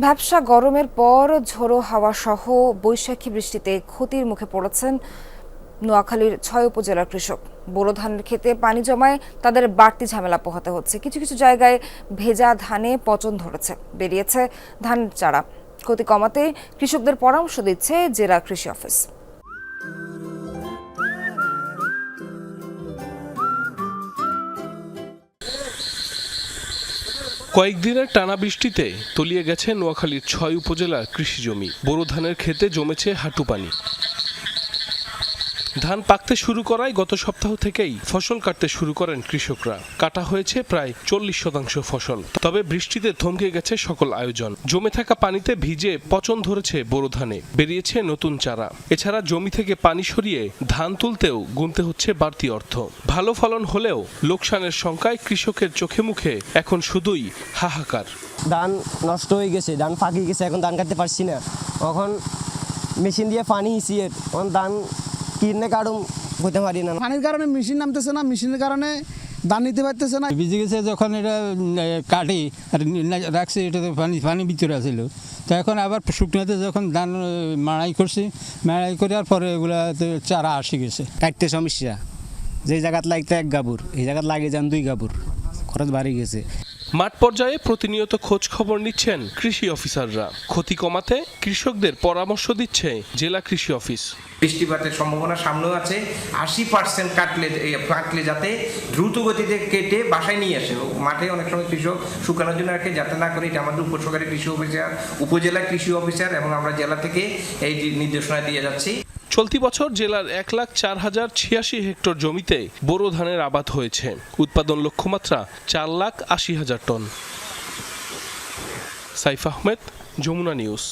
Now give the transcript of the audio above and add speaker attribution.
Speaker 1: ভ্যাবসা গরমের পর ঝোড়ো হাওয়া সহ বৈশাখী বৃষ্টিতে ক্ষতির মুখে পড়েছেন নোয়াখালীর ছয় উপজেলার কৃষক। বোরো ধানের ক্ষেতে পানি জমায় তাদের বাড়তি ঝামেলা পোহাতে হচ্ছে। কিছু কিছু জায়গায় ভেজা ধানে পচন ধরেছে, বেরিয়েছে ধানের চারা। ক্ষতি কমাতে কৃষকদের পরামর্শ দিচ্ছে জেলা কৃষি অফিস।
Speaker 2: কয়েকদিনের টানা বৃষ্টিতে তলিয়ে গেছে নোয়াখালীর ছয় উপজেলার কৃষি জমি। বোরো ধানের ক্ষেতে জমেছে হাঁটু পানি। ধান পাকতে শুরু করায় গত সপ্তাহ থেকেই ফসল কাটতে শুরু করেন কৃষকরা। কাটা হয়েছে প্রায় চল্লিশ শতাংশ ফসল। তবে বৃষ্টিতে থমকে গেছে সকল আয়োজন। জমে থাকা পানিতে ভিজে পচন ধরেছে বোরো ধানে। বেরিয়েছে নতুন চারা। এছাড়া জমি থেকে পানি সরিয়ে ধান তুলতেও গুনতে হচ্ছে বাড়তি অর্থ। ভালো ফলন হলেও লোকসানের শঙ্কায় কৃষকের চোখে মুখে এখন শুধুই হাহাকার।
Speaker 3: ধান নষ্ট হয়ে গেছে, ধান পাকি গেছে, এখন ধান কাটতে পারছি না। এখন মেশিন দিয়ে পানি হিসিয়ে ধান কিনে কাটুম হইতে পারি না।
Speaker 4: পানির কারণে মেশিন নামতেছে না মেশিনের কারণে ধান নিতে পারতেছে না।
Speaker 5: ভিজে গেছে যখন এটা কাটি আর রাখছে এটাতে পানি পানি ভিতরে আছিল। তো এখন আবার শুকনাতে যখন ধান মাড়াই করছি মাড়াই করার পরে এগুলা চারা আসে গেছে।
Speaker 6: কাটতে সমস্যা। যে জায়গাত লাগতে এক গাবুর এই জায়গাত লাগে যান দুই গাবুর। খরচ বাড়ি গেছে।
Speaker 2: মাঠ পর্যায়ে প্রতিনিয়ত খোঁজ খবর নিচ্ছেন কৃষি অফিসাররা। ক্ষতি কমাতে কৃষকদের পরামর্শ দিচ্ছে জেলা কৃষি অফিস।
Speaker 7: বৃষ্টিপাতের সম্ভাবনা সামনেও আছে। আশি পার্সেন্ট কাটলে কাটলে যাতে দ্রুত গতিতে কেটে বাসায় নিয়ে আসে। মাঠে অনেক সময় কৃষক শুকানোর জন্য রাখে, যাতে না করে। এটা আমাদের উপসহকারী কৃষি অফিসার, উপজেলা কৃষি অফিসার এবং আমরা জেলা থেকে এই নির্দেশনা দিয়ে যাচ্ছি।
Speaker 2: চলতি বছর জেলার এক লাখ চার হাজার ছিয়াশি হেক্টর জমিতে বোরো ধানের আবাদ হয়েছে। উৎপাদন লক্ষ্যমাত্রা চার লাখ আশি হাজার টন। সাইফ আহমেদ, যমুনা নিউজ।